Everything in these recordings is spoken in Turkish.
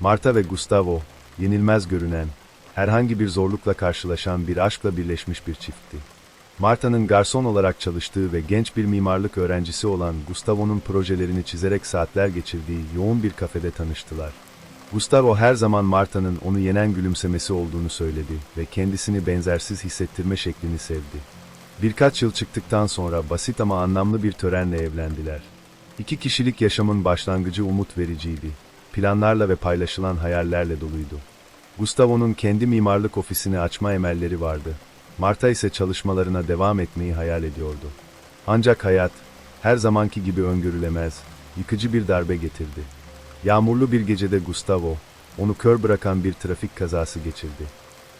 Marta ve Gustavo, yenilmez görünen, herhangi bir zorlukla karşılaşan bir aşkla birleşmiş bir çiftti. Marta'nın garson olarak çalıştığı ve genç bir mimarlık öğrencisi olan Gustavo'nun projelerini çizerek saatler geçirdiği yoğun bir kafede tanıştılar. Gustavo her zaman Marta'nın onu yenen gülümsemesi olduğunu söyledi ve kendisini benzersiz hissettirme şeklini sevdi. Birkaç yıl çıktıktan sonra basit ama anlamlı bir törenle evlendiler. İki kişilik yaşamın başlangıcı umut vericiydi. Planlarla ve paylaşılan hayallerle doluydu. Gustavo'nun kendi mimarlık ofisini açma emelleri vardı. Marta ise çalışmalarına devam etmeyi hayal ediyordu. Ancak hayat, her zamanki gibi öngörülemez, yıkıcı bir darbe getirdi. Yağmurlu bir gecede Gustavo, onu kör bırakan bir trafik kazası geçirdi.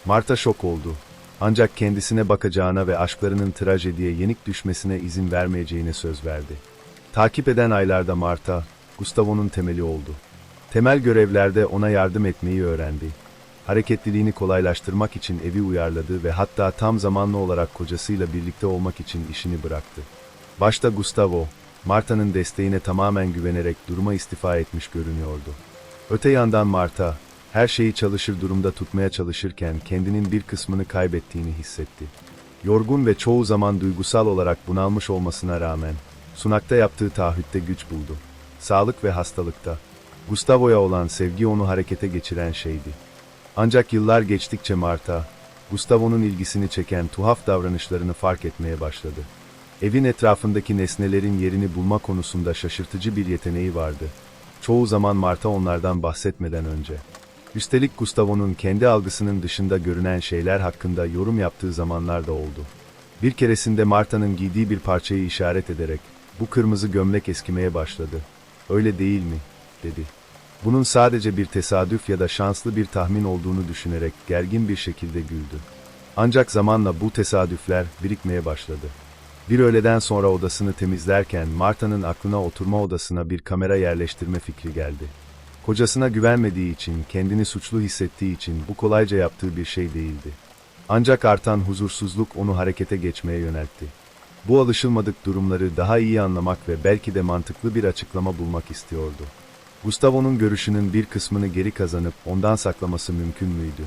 Marta şok oldu. Ancak kendisine bakacağına ve aşklarının trajediye yenik düşmesine izin vermeyeceğine söz verdi. Takip eden aylarda Marta, Gustavo'nun temeli oldu. Temel görevlerde ona yardım etmeyi öğrendi. Hareketliliğini kolaylaştırmak için evi uyarladı ve hatta tam zamanlı olarak kocasıyla birlikte olmak için işini bıraktı. Başta Gustavo, Marta'nın desteğine tamamen güvenerek duruma istifa etmiş görünüyordu. Öte yandan Marta, her şeyi çalışır durumda tutmaya çalışırken kendinin bir kısmını kaybettiğini hissetti. Yorgun ve çoğu zaman duygusal olarak bunalmış olmasına rağmen, sunakta yaptığı taahhütte güç buldu. Sağlık ve hastalıkta. Gustavo'ya olan sevgi onu harekete geçiren şeydi. Ancak yıllar geçtikçe Marta, Gustavo'nun ilgisini çeken tuhaf davranışlarını fark etmeye başladı. Evin etrafındaki nesnelerin yerini bulma konusunda şaşırtıcı bir yeteneği vardı. Çoğu zaman Marta onlardan bahsetmeden önce. Üstelik Gustavo'nun kendi algısının dışında görünen şeyler hakkında yorum yaptığı zamanlar da oldu. Bir keresinde Marta'nın giydiği bir parçayı işaret ederek, bu kırmızı gömlek eskimeye başladı. Öyle değil mi? dedi. Bunun sadece bir tesadüf ya da şanslı bir tahmin olduğunu düşünerek gergin bir şekilde güldü. Ancak zamanla bu tesadüfler birikmeye başladı. Bir öğleden sonra odasını temizlerken Marta'nın aklına oturma odasına bir kamera yerleştirme fikri geldi. Kocasına güvenmediği için, kendini suçlu hissettiği için bu kolayca yaptığı bir şey değildi. Ancak artan huzursuzluk onu harekete geçmeye yöneltti. Bu alışılmadık durumları daha iyi anlamak ve belki de mantıklı bir açıklama bulmak istiyordu. Gustavo'nun görüşünün bir kısmını geri kazanıp ondan saklaması mümkün müydü?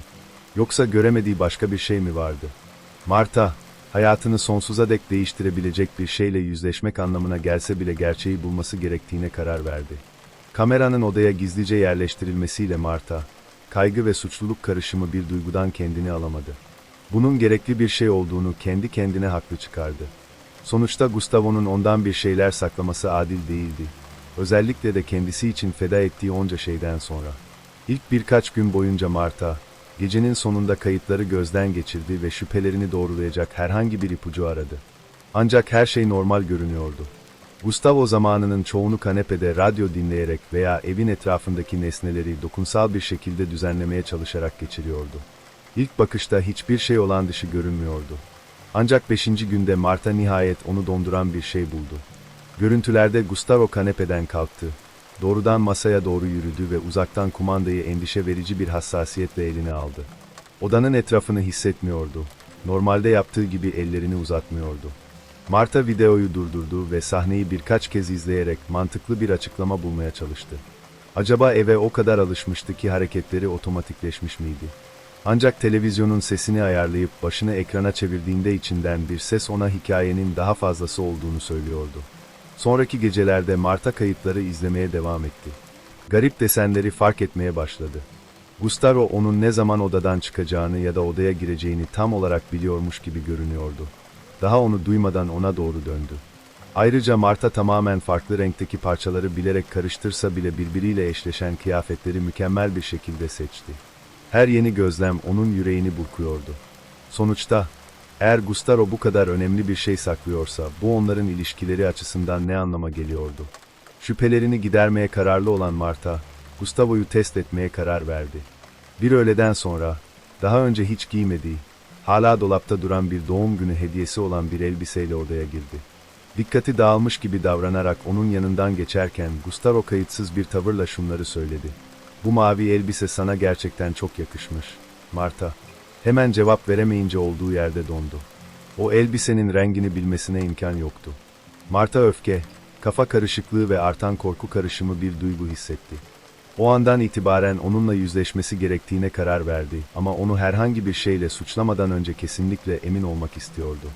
Yoksa göremediği başka bir şey mi vardı? Marta, hayatını sonsuza dek değiştirebilecek bir şeyle yüzleşmek anlamına gelse bile gerçeği bulması gerektiğine karar verdi. Kameranın odaya gizlice yerleştirilmesiyle Marta, kaygı ve suçluluk karışımı bir duygudan kendini alamadı. Bunun gerekli bir şey olduğunu kendi kendine haklı çıkardı. Sonuçta Gustavo'nun ondan bir şeyler saklaması adil değildi. Özellikle de kendisi için feda ettiği onca şeyden sonra. İlk birkaç gün boyunca Marta, gecenin sonunda kayıtları gözden geçirdi ve şüphelerini doğrulayacak herhangi bir ipucu aradı. Ancak her şey normal görünüyordu. Gustavo zamanının çoğunu kanepede radyo dinleyerek veya evin etrafındaki nesneleri dokunsal bir şekilde düzenlemeye çalışarak geçiriyordu. İlk bakışta hiçbir şey olan dışı görünmüyordu. Ancak beşinci günde Marta nihayet onu donduran bir şey buldu. Görüntülerde Gustavo kanepeden kalktı. Doğrudan masaya doğru yürüdü ve uzaktan kumandayı endişe verici bir hassasiyetle eline aldı. Odanın etrafını hissetmiyordu. Normalde yaptığı gibi ellerini uzatmıyordu. Marta videoyu durdurdu ve sahneyi birkaç kez izleyerek mantıklı bir açıklama bulmaya çalıştı. Acaba eve o kadar alışmıştı ki hareketleri otomatikleşmiş miydi? Ancak televizyonun sesini ayarlayıp başını ekrana çevirdiğinde içinden bir ses ona hikayenin daha fazlası olduğunu söylüyordu. Sonraki gecelerde Marta kayıtları izlemeye devam etti. Garip desenleri fark etmeye başladı. Gustavo onun ne zaman odadan çıkacağını ya da odaya gireceğini tam olarak biliyormuş gibi görünüyordu. Daha onu duymadan ona doğru döndü. Ayrıca Marta tamamen farklı renkteki parçaları bilerek karıştırsa bile birbiriyle eşleşen kıyafetleri mükemmel bir şekilde seçti. Her yeni gözlem onun yüreğini burkuyordu. Sonuçta eğer Gustavo bu kadar önemli bir şey saklıyorsa bu onların ilişkileri açısından ne anlama geliyordu? Şüphelerini gidermeye kararlı olan Marta, Gustavo'yu test etmeye karar verdi. Bir öğleden sonra, daha önce hiç giymediği, hala dolapta duran bir doğum günü hediyesi olan bir elbiseyle odaya girdi. Dikkati dağılmış gibi davranarak onun yanından geçerken Gustavo kayıtsız bir tavırla şunları söyledi. Bu mavi elbise sana gerçekten çok yakışmış. Marta, hemen cevap veremeyince olduğu yerde dondu. O elbisenin rengini bilmesine imkan yoktu. Marta öfke, kafa karışıklığı ve artan korku karışımı bir duygu hissetti. O andan itibaren onunla yüzleşmesi gerektiğine karar verdi ama onu herhangi bir şeyle suçlamadan önce kesinlikle emin olmak istiyordu.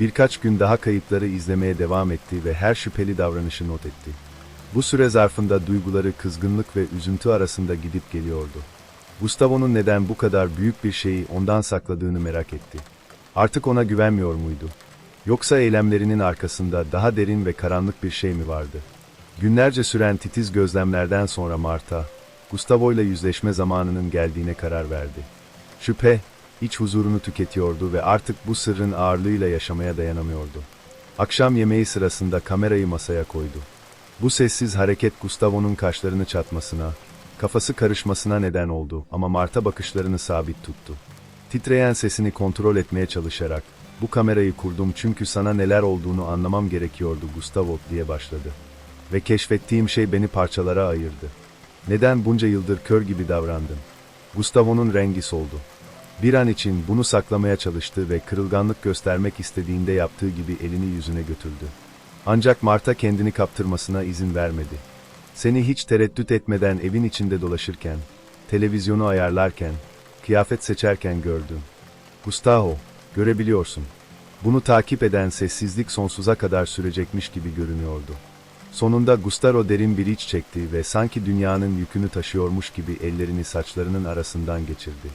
Birkaç gün daha kayıtları izlemeye devam etti ve her şüpheli davranışı not etti. Bu süre zarfında duyguları kızgınlık ve üzüntü arasında gidip geliyordu. Gustavo'nun neden bu kadar büyük bir şeyi ondan sakladığını merak etti. Artık ona güvenmiyor muydu? Yoksa eylemlerinin arkasında daha derin ve karanlık bir şey mi vardı? Günlerce süren titiz gözlemlerden sonra Marta, Gustavo ile yüzleşme zamanının geldiğine karar verdi. Şüphe, iç huzurunu tüketiyordu ve artık bu sırrın ağırlığıyla yaşamaya dayanamıyordu. Akşam yemeği sırasında kamerayı masaya koydu. Bu sessiz hareket Gustavo'nun kaşlarını çatmasına, kafası karışmasına neden oldu ama Marta bakışlarını sabit tuttu. Titreyen sesini kontrol etmeye çalışarak, bu kamerayı kurdum çünkü sana neler olduğunu anlamam gerekiyordu Gustavo diye başladı. Ve keşfettiğim şey beni parçalara ayırdı. Neden bunca yıldır kör gibi davrandın? Gustavo'nun rengi soldu. Bir an için bunu saklamaya çalıştı ve kırılganlık göstermek istediğinde yaptığı gibi elini yüzüne götürdü. Ancak Marta kendini kaptırmasına izin vermedi. Seni hiç tereddüt etmeden evin içinde dolaşırken, televizyonu ayarlarken, kıyafet seçerken gördüm. Gustavo, görebiliyorsun. Bunu takip eden sessizlik sonsuza kadar sürecekmiş gibi görünüyordu. Sonunda Gustavo derin bir iç çekti ve sanki dünyanın yükünü taşıyormuş gibi ellerini saçlarının arasından geçirdi.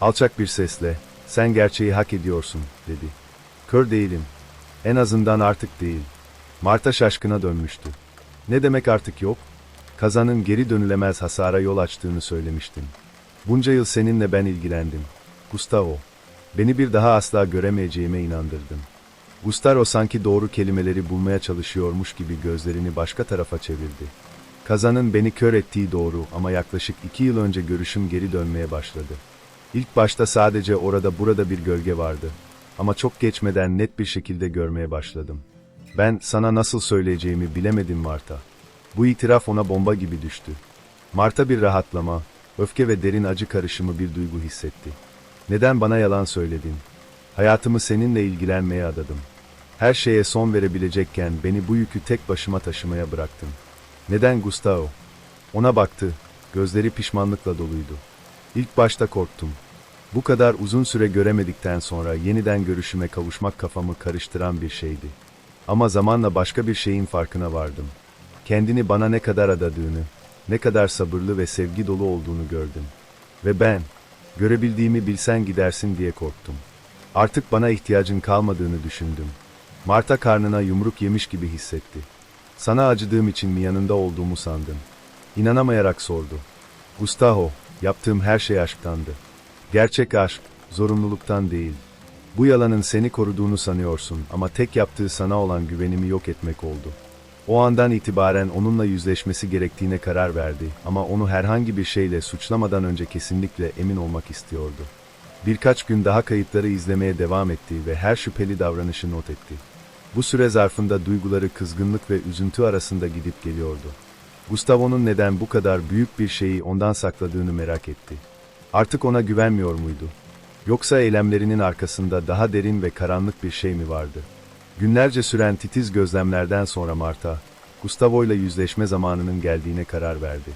Alçak bir sesle, sen gerçeği hak ediyorsun, dedi. Kör değilim. En azından artık değil. Marta şaşkına dönmüştü. Ne demek artık yok? Kazanın geri dönülemez hasara yol açtığını söylemiştin. Bunca yıl seninle ben ilgilendim. Gustavo. Beni bir daha asla göremeyeceğime inandırdın. Gustavo sanki doğru kelimeleri bulmaya çalışıyormuş gibi gözlerini başka tarafa çevirdi. Kazanın beni kör ettiği doğru ama yaklaşık iki yıl önce görüşüm geri dönmeye başladı. İlk başta sadece orada burada bir gölge vardı. Ama çok geçmeden net bir şekilde görmeye başladım. Ben sana nasıl söyleyeceğimi bilemedim Marta. Bu itiraf ona bomba gibi düştü. Marta bir rahatlama, öfke ve derin acı karışımı bir duygu hissetti. Neden bana yalan söyledin? Hayatımı seninle ilgilenmeye adadım. Her şeye son verebilecekken beni bu yükü tek başıma taşımaya bıraktın. Neden Gustavo? Ona baktı, gözleri pişmanlıkla doluydu. İlk başta korktum. Bu kadar uzun süre göremedikten sonra yeniden görüşüme kavuşmak kafamı karıştıran bir şeydi. Ama zamanla başka bir şeyin farkına vardım. Kendini bana ne kadar adadığını, ne kadar sabırlı ve sevgi dolu olduğunu gördüm. Ve ben, görebildiğimi bilsen gidersin diye korktum. Artık bana ihtiyacın kalmadığını düşündüm. Marta karnına yumruk yemiş gibi hissetti. Sana acıdığım için mi yanında olduğumu sandın? İnanamayarak sordu. Gustavo, yaptığım her şey aşktandı. Gerçek aşk, zorunluluktan değil. Bu yalanın seni koruduğunu sanıyorsun ama tek yaptığı sana olan güvenimi yok etmek oldu. O andan itibaren onunla yüzleşmesi gerektiğine karar verdi ama onu herhangi bir şeyle suçlamadan önce kesinlikle emin olmak istiyordu. Birkaç gün daha kayıtları izlemeye devam etti ve her şüpheli davranışı not etti. Bu süre zarfında duyguları kızgınlık ve üzüntü arasında gidip geliyordu. Gustavo'nun neden bu kadar büyük bir şeyi ondan sakladığını merak etti. Artık ona güvenmiyor muydu? Yoksa eylemlerinin arkasında daha derin ve karanlık bir şey mi vardı? Günlerce süren titiz gözlemlerden sonra Marta, Gustavo ile yüzleşme zamanının geldiğine karar verdi.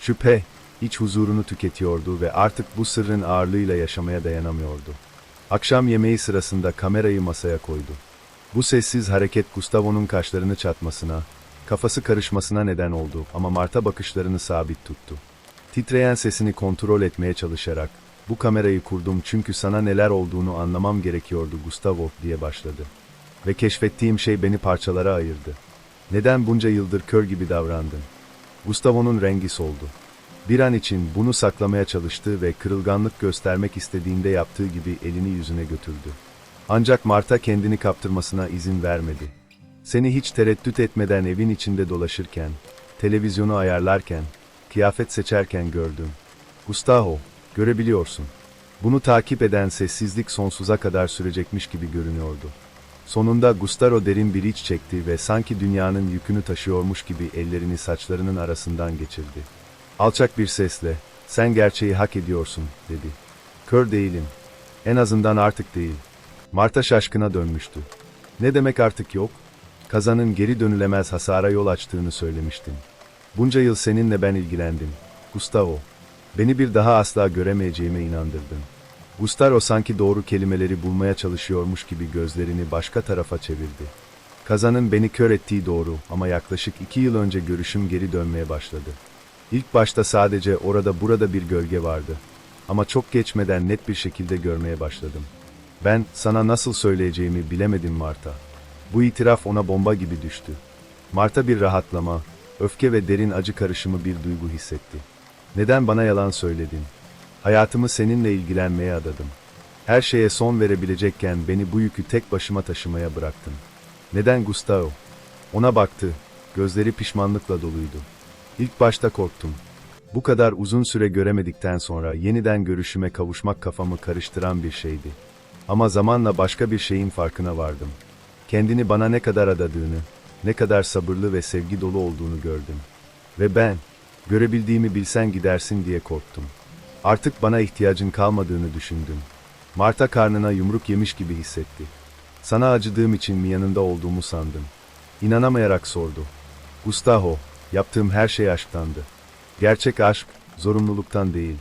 Şüphe, iç huzurunu tüketiyordu ve artık bu sırrın ağırlığıyla yaşamaya dayanamıyordu. Akşam yemeği sırasında kamerayı masaya koydu. Bu sessiz hareket Gustavo'nun kaşlarını çatmasına, kafası karışmasına neden oldu ama Marta bakışlarını sabit tuttu. Titreyen sesini kontrol etmeye çalışarak, bu kamerayı kurdum çünkü sana neler olduğunu anlamam gerekiyordu Gustavo diye başladı. Ve keşfettiğim şey beni parçalara ayırdı. Neden bunca yıldır kör gibi davrandın? Gustavo'nun rengi soldu. Bir an için bunu saklamaya çalıştı ve kırılganlık göstermek istediğinde yaptığı gibi elini yüzüne götürdü. Ancak Marta kendini kaptırmasına izin vermedi. Seni hiç tereddüt etmeden evin içinde dolaşırken, televizyonu ayarlarken, kıyafet seçerken gördüm. Gustavo, görebiliyorsun. Bunu takip eden sessizlik sonsuza kadar sürecekmiş gibi görünüyordu. Sonunda Gustavo derin bir iç çekti ve sanki dünyanın yükünü taşıyormuş gibi ellerini saçlarının arasından geçirdi. Alçak bir sesle, sen gerçeği hak ediyorsun, dedi. Kör değilim. En azından artık değil. Marta şaşkına dönmüştü. Ne demek artık yok? Kazanın geri dönülemez hasara yol açtığını söylemiştin. Bunca yıl seninle ben ilgilendim. Gustavo. Beni bir daha asla göremeyeceğime inandırdın. Gustavo sanki doğru kelimeleri bulmaya çalışıyormuş gibi gözlerini başka tarafa çevirdi. Kazanın beni kör ettiği doğru ama yaklaşık iki yıl önce görüşüm geri dönmeye başladı. İlk başta sadece orada burada bir gölge vardı. Ama çok geçmeden net bir şekilde görmeye başladım. Ben sana nasıl söyleyeceğimi bilemedim Marta. Bu itiraf ona bomba gibi düştü. Marta bir rahatlama, öfke ve derin acı karışımı bir duygu hissetti. Neden bana yalan söyledin? Hayatımı seninle ilgilenmeye adadım. Her şeye son verebilecekken beni bu yükü tek başıma taşımaya bıraktın. Neden Gustavo? Ona baktı, gözleri pişmanlıkla doluydu. İlk başta korktum. Bu kadar uzun süre göremedikten sonra yeniden görüşüme kavuşmak kafamı karıştıran bir şeydi. Ama zamanla başka bir şeyin farkına vardım. Kendini bana ne kadar adadığını, ne kadar sabırlı ve sevgi dolu olduğunu gördüm. Ve ben, görebildiğimi bilsen gidersin diye korktum. Artık bana ihtiyacın kalmadığını düşündüm. Marta karnına yumruk yemiş gibi hissetti. Sana acıdığım için mi yanında olduğumu sandım. İnanamayarak sordu. Gustavo, yaptığım her şey aşktandı. Gerçek aşk, zorunluluktan değil.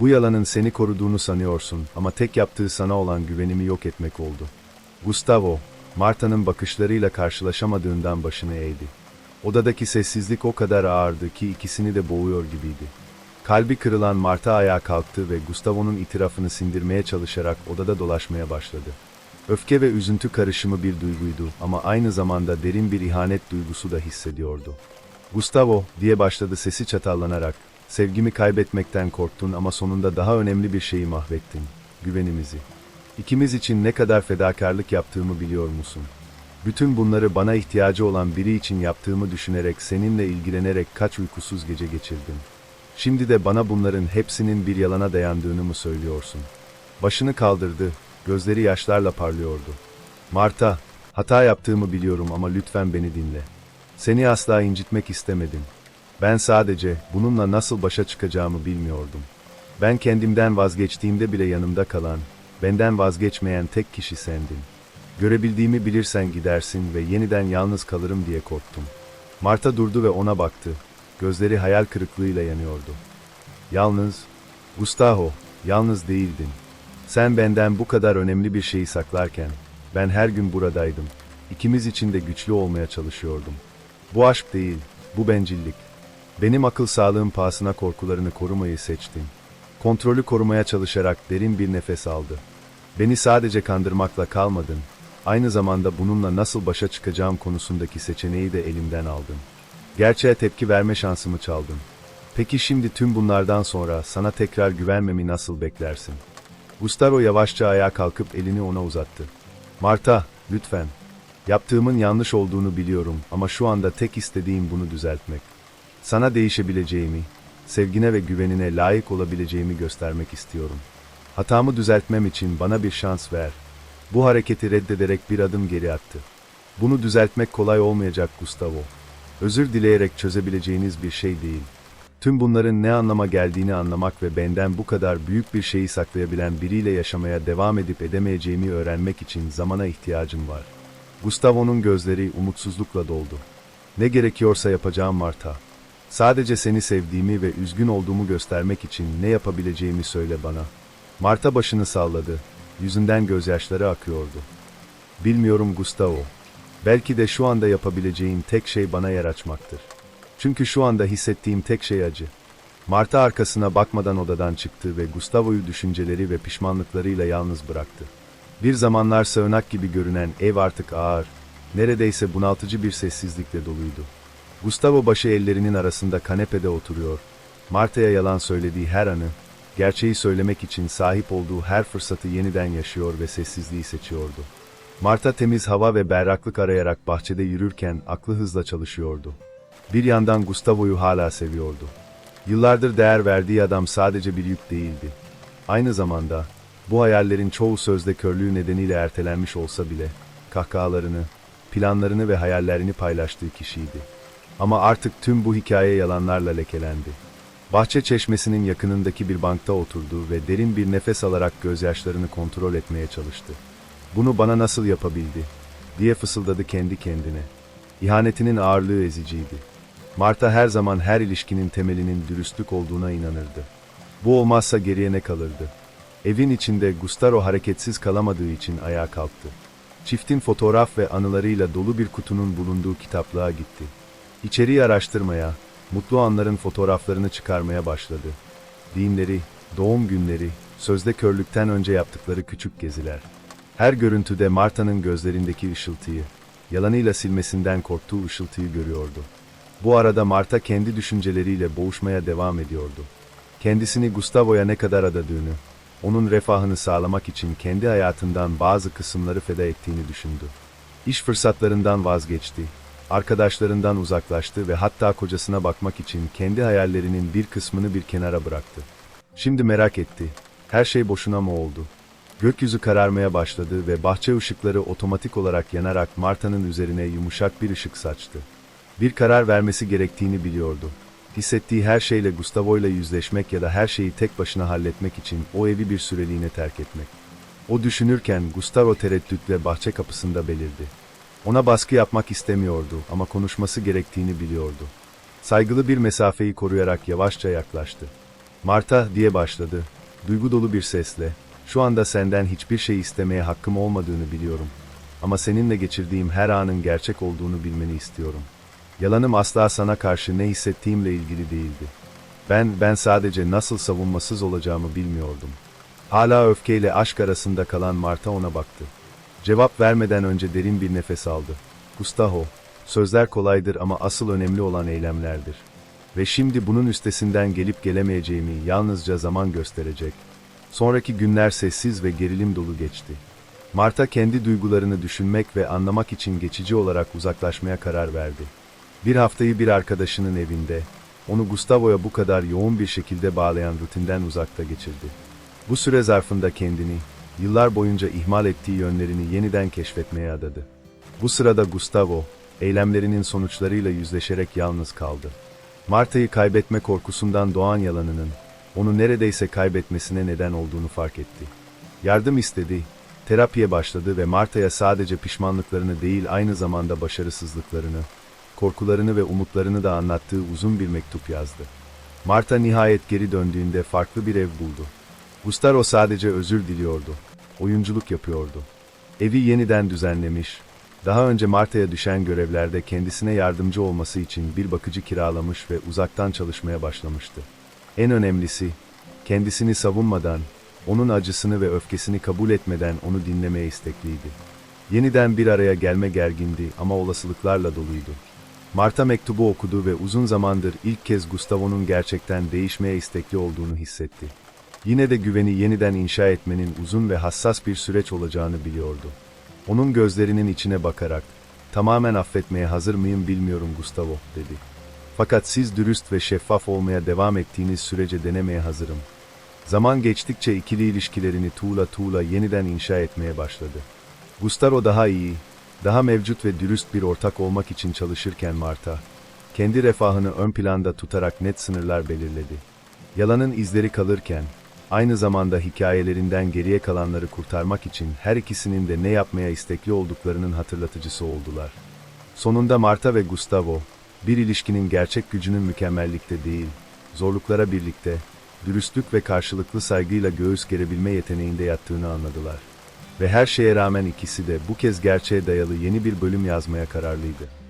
Bu yalanın seni koruduğunu sanıyorsun ama tek yaptığı sana olan güvenimi yok etmek oldu. Gustavo, Marta'nın bakışlarıyla karşılaşamadığından başını eğdi. Odadaki sessizlik o kadar ağırdı ki ikisini de boğuyor gibiydi. Kalbi kırılan Marta ayağa kalktı ve Gustavo'nun itirafını sindirmeye çalışarak odada dolaşmaya başladı. Öfke ve üzüntü karışımı bir duyguydu ama aynı zamanda derin bir ihanet duygusu da hissediyordu. Gustavo, diye başladı sesi çatallanarak, sevgimi kaybetmekten korktun ama sonunda daha önemli bir şeyi mahvettin, güvenimizi. İkimiz için ne kadar fedakarlık yaptığımı biliyor musun? Bütün bunları bana ihtiyacı olan biri için yaptığımı düşünerek seninle ilgilenerek kaç uykusuz gece geçirdim. Şimdi de bana bunların hepsinin bir yalana dayandığını mı söylüyorsun? Başını kaldırdı, gözleri yaşlarla parlıyordu. Marta, hata yaptığımı biliyorum ama lütfen beni dinle. Seni asla incitmek istemedim. Ben sadece bununla nasıl başa çıkacağımı bilmiyordum. Ben kendimden vazgeçtiğimde bile yanımda kalan, benden vazgeçmeyen tek kişi sendin. Görebildiğimi bilirsen gidersin ve yeniden yalnız kalırım diye korktum. Marta durdu ve ona baktı. Gözleri hayal kırıklığıyla yanıyordu. Yalnız, Gustavo, yalnız değildin. Sen benden bu kadar önemli bir şeyi saklarken, ben her gün buradaydım. İkimiz için de güçlü olmaya çalışıyordum. Bu aşk değil, bu bencillik. Benim akıl sağlığım pahasına korkularını korumayı seçtin. Kontrolü korumaya çalışarak derin bir nefes aldı. Beni sadece kandırmakla kalmadın, aynı zamanda bununla nasıl başa çıkacağım konusundaki seçeneği de elimden aldın. Gerçeğe tepki verme şansımı çaldın. Peki şimdi tüm bunlardan sonra sana tekrar güvenmemi nasıl beklersin? Gustavo yavaşça ayağa kalkıp elini ona uzattı. Marta, lütfen. Yaptığımın yanlış olduğunu biliyorum ama şu anda tek istediğim bunu düzeltmek. Sana değişebileceğimi, sevgine ve güvenine layık olabileceğimi göstermek istiyorum. Hatamı düzeltmem için bana bir şans ver. Bu hareketi reddederek bir adım geri attı. Bunu düzeltmek kolay olmayacak Gustavo. Özür dileyerek çözebileceğiniz bir şey değil. Tüm bunların ne anlama geldiğini anlamak ve benden bu kadar büyük bir şeyi saklayabilen biriyle yaşamaya devam edip edemeyeceğimi öğrenmek için zamana ihtiyacım var. Gustavo'nun gözleri umutsuzlukla doldu. Ne gerekiyorsa yapacağım Marta. Sadece seni sevdiğimi ve üzgün olduğumu göstermek için ne yapabileceğimi söyle bana. Marta başını salladı. Yüzünden gözyaşları akıyordu. Bilmiyorum Gustavo. Belki de şu anda yapabileceğim tek şey bana yer açmaktır. Çünkü şu anda hissettiğim tek şey acı. Marta arkasına bakmadan odadan çıktı ve Gustavo'yu düşünceleri ve pişmanlıklarıyla yalnız bıraktı. Bir zamanlar sığınak gibi görünen ev artık ağır, neredeyse bunaltıcı bir sessizlikle doluydu. Gustavo başı ellerinin arasında kanepede oturuyor. Marta'ya yalan söylediği her anı, gerçeği söylemek için sahip olduğu her fırsatı yeniden yaşıyor ve sessizliği seçiyordu. Marta temiz hava ve berraklık arayarak bahçede yürürken aklı hızla çalışıyordu. Bir yandan Gustavo'yu hala seviyordu. Yıllardır değer verdiği adam sadece bir yük değildi. Aynı zamanda bu hayallerin çoğu sözde körlüğü nedeniyle ertelenmiş olsa bile kahkahalarını, planlarını ve hayallerini paylaştığı kişiydi. Ama artık tüm bu hikaye yalanlarla lekelendi. Bahçe çeşmesinin yakınındaki bir bankta oturdu ve derin bir nefes alarak gözyaşlarını kontrol etmeye çalıştı. Bunu bana nasıl yapabildi? diye fısıldadı kendi kendine. İhanetinin ağırlığı eziciydi. Marta her zaman her ilişkinin temelinin dürüstlük olduğuna inanırdı. Bu olmazsa geriye ne kalırdı? Evin içinde Gustavo hareketsiz kalamadığı için ayağa kalktı. Çiftin fotoğraf ve anılarıyla dolu bir kutunun bulunduğu kitaplığa gitti. İçeriği araştırmaya, mutlu anların fotoğraflarını çıkarmaya başladı. Düğünleri, doğum günleri, sözde körlükten önce yaptıkları küçük geziler. Her görüntüde Marta'nın gözlerindeki ışıltıyı, yalanıyla silmesinden korktuğu ışıltıyı görüyordu. Bu arada Marta kendi düşünceleriyle boğuşmaya devam ediyordu. Kendisini Gustavo'ya ne kadar adadığını, onun refahını sağlamak için kendi hayatından bazı kısımları feda ettiğini düşündü. İş fırsatlarından vazgeçti, arkadaşlarından uzaklaştı ve hatta kocasına bakmak için kendi hayallerinin bir kısmını bir kenara bıraktı. Şimdi merak etti, her şey boşuna mı oldu? Gökyüzü kararmaya başladı ve bahçe ışıkları otomatik olarak yanarak Marta'nın üzerine yumuşak bir ışık saçtı. Bir karar vermesi gerektiğini biliyordu. Hissettiği her şeyle Gustavo ile yüzleşmek ya da her şeyi tek başına halletmek için o evi bir süreliğine terk etmek. O düşünürken Gustavo tereddütle bahçe kapısında belirdi. Ona baskı yapmak istemiyordu ama konuşması gerektiğini biliyordu. Saygılı bir mesafeyi koruyarak yavaşça yaklaştı. Marta diye başladı. Duygu dolu bir sesle. Şu anda senden hiçbir şey istemeye hakkım olmadığını biliyorum. Ama seninle geçirdiğim her anın gerçek olduğunu bilmeni istiyorum. Yalanım asla sana karşı ne hissettiğimle ilgili değildi. Ben, ben sadece nasıl savunmasız olacağımı bilmiyordum. Hala öfkeyle aşk arasında kalan Marta ona baktı. Cevap vermeden önce derin bir nefes aldı. Gustavo, sözler kolaydır ama asıl önemli olan eylemlerdir. Ve şimdi bunun üstesinden gelip gelemeyeceğimi yalnızca zaman gösterecek. Sonraki günler sessiz ve gerilim dolu geçti. Marta kendi duygularını düşünmek ve anlamak için geçici olarak uzaklaşmaya karar verdi. Bir haftayı bir arkadaşının evinde, onu Gustavo'ya bu kadar yoğun bir şekilde bağlayan rutinden uzakta geçirdi. Bu süre zarfında kendini, yıllar boyunca ihmal ettiği yönlerini yeniden keşfetmeye adadı. Bu sırada Gustavo, eylemlerinin sonuçlarıyla yüzleşerek yalnız kaldı. Marta'yı kaybetme korkusundan doğan yalanının, onu neredeyse kaybetmesine neden olduğunu fark etti. Yardım istedi, terapiye başladı ve Marta'ya sadece pişmanlıklarını değil aynı zamanda başarısızlıklarını, korkularını ve umutlarını da anlattığı uzun bir mektup yazdı. Marta nihayet geri döndüğünde farklı bir ev buldu. Gustavo sadece özür diliyordu. Oyunculuk yapıyordu. Evi yeniden düzenlemiş, daha önce Marta'ya düşen görevlerde kendisine yardımcı olması için bir bakıcı kiralamış ve uzaktan çalışmaya başlamıştı. En önemlisi, kendisini savunmadan, onun acısını ve öfkesini kabul etmeden onu dinlemeye istekliydi. Yeniden bir araya gelme gergindi ama olasılıklarla doluydu. Marta mektubu okudu ve uzun zamandır ilk kez Gustavo'nun gerçekten değişmeye istekli olduğunu hissetti. Yine de güveni yeniden inşa etmenin uzun ve hassas bir süreç olacağını biliyordu. Onun gözlerinin içine bakarak, tamamen affetmeye hazır mıyım bilmiyorum Gustavo, dedi. Fakat siz dürüst ve şeffaf olmaya devam ettiğiniz sürece denemeye hazırım. Zaman geçtikçe ikili ilişkilerini tuğla tuğla yeniden inşa etmeye başladı. Gustavo daha iyi, daha mevcut ve dürüst bir ortak olmak için çalışırken Marta, kendi refahını ön planda tutarak net sınırlar belirledi. Yalanın izleri kalırken, aynı zamanda hikayelerinden geriye kalanları kurtarmak için her ikisinin de ne yapmaya istekli olduklarının hatırlatıcısı oldular. Sonunda Marta ve Gustavo, bir ilişkinin gerçek gücünün mükemmellikte değil, zorluklara birlikte, dürüstlük ve karşılıklı saygıyla göğüs gerebilme yeteneğinde yattığını anladılar. Ve her şeye rağmen ikisi de bu kez gerçeğe dayalı yeni bir bölüm yazmaya kararlıydı.